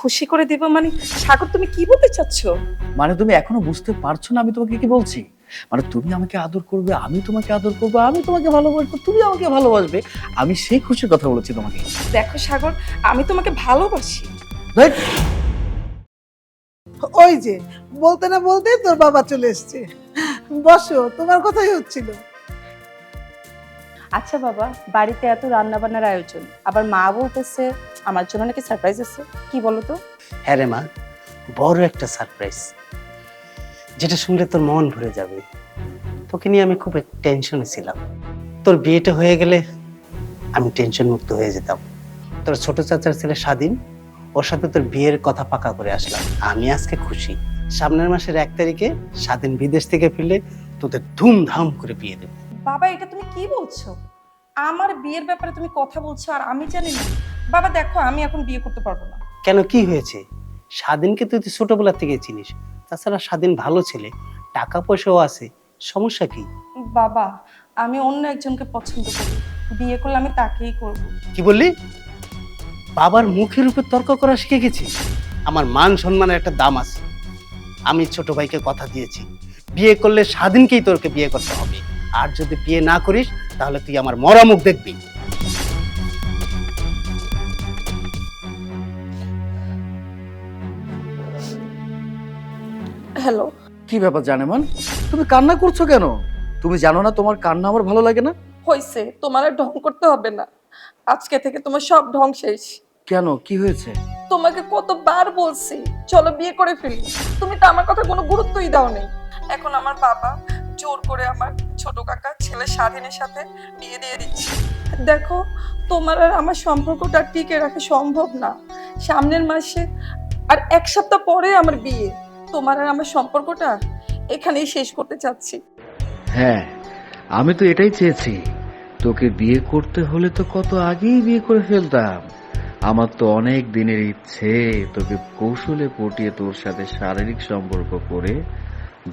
খুশি করে দিব? মানে সাগর তুমি কি বলতে চাচ্ছ? মানে তুমি এখনও বুঝতে পারছ না আমি তোমাকে কি বলছি? মানে তুমি আমাকে আদর করবে আমি তোমাকে আদর করব আমি তোমাকে ভালোবাসবো তুমি আমাকে ভালোবাসবে আমি সেই খুশির কথা বলেছি তোমাকে। দেখো সাগর আমি তোমাকে ভালোবাসি। ওই যে বলতে না বলতে তোর বাবা চলে এসছে। বসো তোমার কথাই হচ্ছিল। আচ্ছা বাবা, বাড়িতে এত রান্না বান্নার আয়োজন, আবার মা বলতেছে, আমার জন্য নাকি সারপ্রাইজ আছে। কি বলো তো হ্যাঁ রে মা, বড় একটা সারপ্রাইজ যেটা শুনলে তোর মন ভরে যাবে। তোকে নিয়ে আমি খুব টেনশনে ছিলাম। তোর বিয়েটা হয়ে গেলে আমি টেনশন মুক্ত হয়ে যেতাম। তোর ছোট চাচার ছেলে স্বাধীন, ওর সাথে তোর বিয়ের কথা পাকা করে আসলাম। আমি আজকে খুশি। সামনের মাসের এক তারিখে স্বাধীন বিদেশ থেকে ফিরলে তোদের ধুমধাম করে বিয়ে দেবো। বাবা এটা তুমি কি বলছো? আমার বিয়ের ব্যাপারে তুমি কথা বলছো আর আমি জানি না। বাবা দেখো আমি এখন বিয়ে করতে পারব না। কেন কি হয়েছে? স্বাধীনকে তুই তো ছোটবেলা থেকে চিনিস। তাছাড়া স্বাধীন ভালো ছেলে টাকা পয়সাও আছে। সমস্যা কি? বাবা আমি অন্য একজনকে পছন্দ করি। বিয়ে করলে আমি তাকেই করব। কি বললি? বাবার মুখের উপর তর্ক করা শিখে গেছি আমার মান সম্মানের একটা দাম আছে। আমি ছোট ভাইকে কথা দিয়েছি। বিয়ে করলে স্বাধীনকেই তোরকে বিয়ে করতে হবে। আর যদি বিয়ে না করিস তাহলে তুই আমার মরা মুখ দেখবি। হ্যালো। কি ব্যাপার জানেমান? তুমি কান্না করছ কেন? তুমি জানো না তোমার কান্না আমার ভালো লাগে না? হয়েছে তোমার আর ঢং করতে হবে না। আজকে থেকে তোমার সব ঢং শেষ। কেন? কি হয়েছে? তোমাকে কতবার বলছি চলো বিয়ে করে ফেলি। তুমি তো আমার কথা কোনো গুরুত্বই দাও নেই এখন আমার বাবা জোর করে আমার ছোট কাকা ছেলে স্বাধীনের সাথে বিয়ে দিয়ে দিচ্ছে। দেখো, তোমার আর আমার সম্পর্কটা টিকে রাখা সম্ভব না। সামনের মাসে আর এক সপ্তাহ পরে আমার বিয়ে। তোমার আর আমার সম্পর্কটা এখানেই শেষ করতে চাচ্ছি। হ্যাঁ আমি তো এটাই চেয়েছি। তোকে বিয়ে করতে হলে তো কত আগেই বিয়ে করে ফেলতাম। আমার তো অনেক দিনের ইচ্ছে তোকে কৌশলে পটিয়ে তোর সাথে শারীরিক সম্পর্ক করে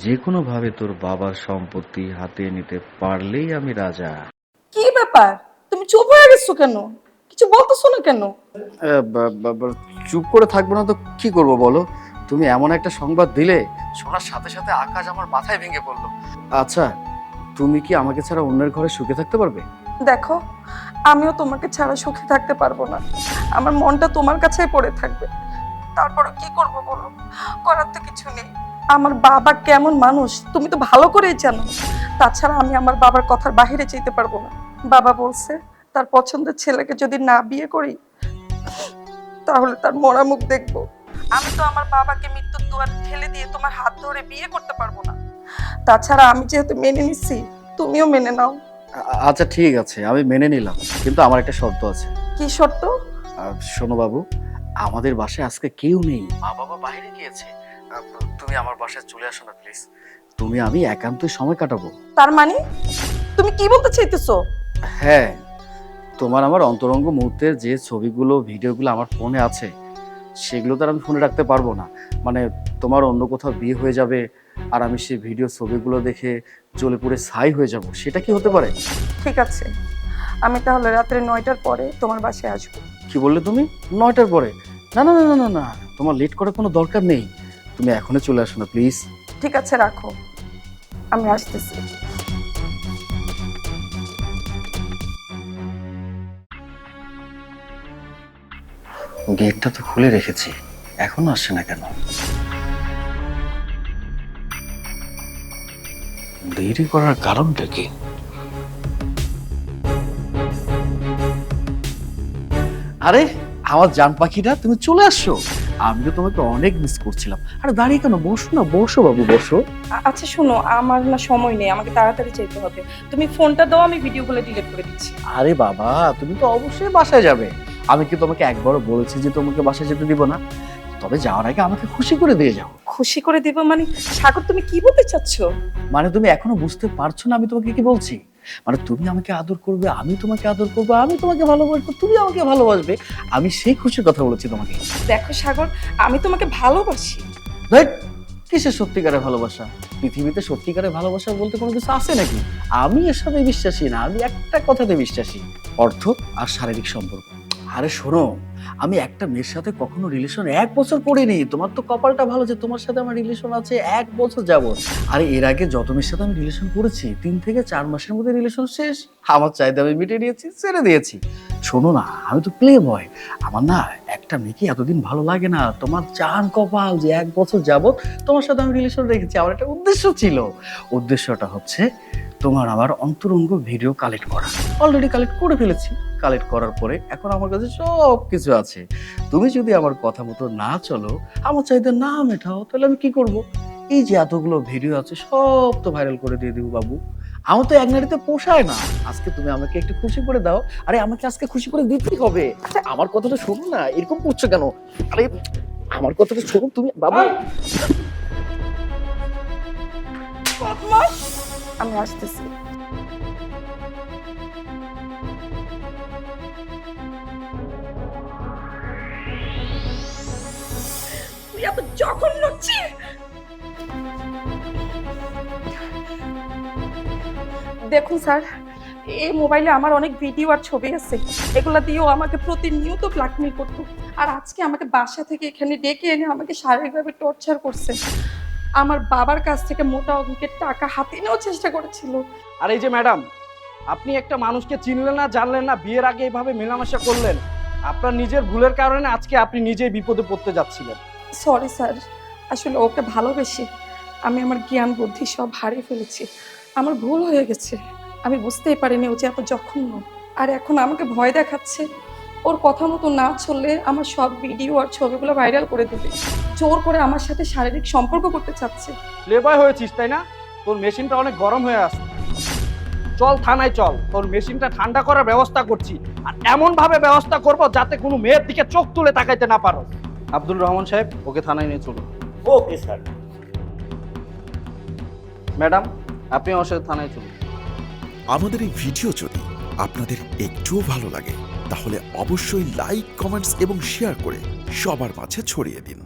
যে কোনো ভাবে তোর বাবার সম্পত্তি হাতে নিতে পারলেই আমি রাজা। কি ব্যাপার? তুমি চুপ হয়ে গেছো কেন? কিছু বলতেছো না কেন? চুপ করে থাকব না তো কি করব বলো? তুমি এমন একটা সংবাদ দিলে শোনার সাথে সাথে আকাশ আমার মাথায় ভেঙে পড়ল। আচ্ছা তুমি কি আমাকে ছাড়া অন্যের ঘরে সুখে থাকতে পারবে? দেখো আমিও তোমাকে ছাড়া সুখে থাকতে পারব না। আমার মনটা তোমার কাছেই পড়ে থাকবে। তারপরে কি করব বলো? করার তো কিছু নেই। আমার বাবা কেমন মানুষ তুমি তো ভালো করেই জানো। তাছাড়া আমি আমার বাবার কথার বাইরে যেতে পারব না। বাবা বলছে তার পছন্দের ছেলেকে যদি না বিয়ে করি তাহলে তার মরা মুখ দেখব। আমি তো আমার বাবাকে মৃত্যুর দুয়ার ঠেলে দিয়ে তোমার হাত ধরে বিয়ে করতে পারব না। তাছাড়া আমি যেহেতু মেনে নিচ্ছি তুমিও মেনে নাও। আচ্ছা ঠিক আছে আমি মেনে নিলাম কিন্তু আমার একটা শর্ত আছে। কি শর্ত? শোনো বাবু আমাদের বাসায় আজকে কেউ নেই মা বাবা বাইরে গিয়েছে। তুমি আমার বাসায় চলে আসো না প্লিজ তুমি আমি একান্তই সময় কাটাবো। তার মানে? তুমি কি বলতে চাইতেছো? হ্যাঁ তোমার আমার অন্তরঙ্গ মুহূর্তের যে ছবিগুলো ভিডিওগুলো আমার ফোনে আছে সেগুলো তো আর আমি ফোনে রাখতে পারব না। মানে তোমার অন্য কোথাও বিয়ে হয়ে যাবে আর আমি সেই ভিডিও ছবিগুলো দেখে জ্বলে পুড়ে ছাই হয়ে যাব সেটা কি হতে পারে? ঠিক আছে। আমি তাহলে রাত্রে নয়টার পরে তোমার বাসায় আসব। কি বললে তুমি? নয়টার পরে? না না না না না না তোমার লেট করার কোনো দরকার নেই। তুমি এখনও চলে আসো না প্লিজ ঠিক আছে রাখো। আমি আসতেছি। গেটটা তো খুলে রেখেছি। এখনও আসছে না কেন? দেরি করার কারণটা কি? আরে আমার জান পাখিটা তুমি চলে আসছো? আমি তো তোমাকে অনেক মিস করছিলাম। আরে দাঁড়িয়ে কেন? বসো না বসো বাবু বসো। আচ্ছা শোনো আমার না সময় নেই আমাকে তাড়াতাড়ি যেতে হবে। তুমি ফোনটা দাও আমি ভিডিওগুলো ডিলিট করে দিচ্ছি। আরে বাবা তুমি তো অবশ্যই বাসায় যাবে। আমি কি তোমাকে একবারও বলেছি যে তোমাকে বাসায় যেতে দিব না? তবে যাওয়ার আগে আমাকে খুশি করে দিয়ে যাও। খুশি করে দিব মানে? সাগর তুমি কি বলতে চাচ্ছ? মানে তুমি এখনও বুঝতে পারছ না আমি তোমাকে কি বলছি? মানে তুমি আমাকে আদর করবে আমি তোমাকে আদর করব আমি তোমাকে ভালোবাসবো তুমি আমাকে ভালোবাসবে আমি সেই খুশির কথা বলেছি তোমাকে। দেখো সাগর আমি তোমাকে ভালোবাসি। কিসের সত্যিকারের ভালোবাসা? পৃথিবীতে সত্যিকারের ভালোবাসা বলতে কোনো কিছু আছে নাকি? আমি এসবে বিশ্বাসী না আমি একটা কথাতে বিশ্বাসী অর্থ আর শারীরিক সম্পর্ক। আরে শোনো, আমি একটা মেয়ের সাথে কখনো রিলেশন এক বছর পড়িনি তোমার তো কপালটা ভালো যে তোমার সাথে আমার রিলেশন আছে এক বছর যাব আরে এর আগে যত মেয়ের সাথে আমি রিলেশন করেছি, তিন থেকে চার মাসের মধ্যে রিলেশন শেষ। আমার চাহিদা আমি মিটিয়ে নিয়েছি, ছেড়ে দিয়েছি। শোনো না, আমি তো প্লে বয় আমার না একটা মেয়েকে এতদিন ভালো লাগে না। তোমার চান কপাল যে এক বছর যাবত তোমার সাথে আমি রিলেশন রেখেছি, আমার একটা উদ্দেশ্য ছিল। উদ্দেশ্যটা হচ্ছে তোমার আমার অন্তরঙ্গ ভিডিও কালেক্ট করা। অলরেডি কালেক্ট করে ফেলেছি। কালেক্ট করার পরে এখন আমার কাছে সব কিছু আছে। তুমি যদি আমার কথা মতো না চলো আমার চাইতে না মেটাও তাহলে আমি কি করব? এই যে এতগুলো ভিডিও আছে সব তো ভাইরাল করে দিয়ে দিব বাবু। আমার তো এক নারীতে পোষায় না। আজকে তুমি আমাকে একটু খুশি করে দাও। আরে আমাকে আজকে খুশি করে দিতেই হবে। আরে আমার কথাটা শোনো না এরকম করছ কেন? আরে আমার কথাটা শোনো তুমি বাবু। আমি আসতেছি। তুই এত জঘন্য ছি! দেখুন স্যার, এই মোবাইলে আমার অনেক ভিডিও আর ছবি আছে। এগুলো দিয়েও আমাকে প্রতিনিয়ত ব্ল্যাকমেল করতো। আর আজকে আমাকে বাসা থেকে এখানে ডেকে এনে আমাকে শারীরিকভাবে টর্চার করছে। আমার বাবার কাছ থেকে মোটা অঙ্কের টাকা হাতে নেওয়ার চেষ্টা করেছিল। আর এই যে ম্যাডাম আপনি একটা মানুষকে চিনলেন না জানলেন না বিয়ের আগে এইভাবে মেলামেশা করলেন। আপনার নিজের ভুলের কারণে আজকে আপনি নিজেই বিপদে পড়তে যাচ্ছিলেন। সরি স্যার আসলে ওকে ভালোবেসে আমি আমার জ্ঞান বুদ্ধি সব হারিয়ে ফেলেছি। আমার ভুল হয়ে গেছে। আমি বুঝতেই পারিনি ও যে এত জঘন্য। আর এখন আমাকে ভয় দেখাচ্ছে। ওর কথা মতো না চললে আমার সব ভিডিও আর ছবিগুলো ভাইরাল করে দেবে। জোর করে আমার সাথে শারীরিক সম্পর্ক করতে চাচ্ছে। লেবাই হয়েছিস তাই না? তোর মেশিনটা অনেক গরম হয়ে আসছে চল থানায় চল। তোর মেশিনটা ঠান্ডা করার ব্যবস্থা করছি। আর এমন ভাবে ব্যবস্থা করব যাতে কোনো মেয়ের দিকে চোখ তুলে তাকাইতে না পারো। আব্দুল রহমান সাহেব ওকে থানায় নিয়ে চলুন। ওকে স্যার ম্যাডাম আপনি আমার সাথে থানায় চলুন। আমাদের এই ভিডিও যদি আপনাদের একটুও ভালো লাগে তাহলে অবশ্যই লাইক কমেন্টস এবং শেয়ার করে সবার মাঝে ছড়িয়ে দিন।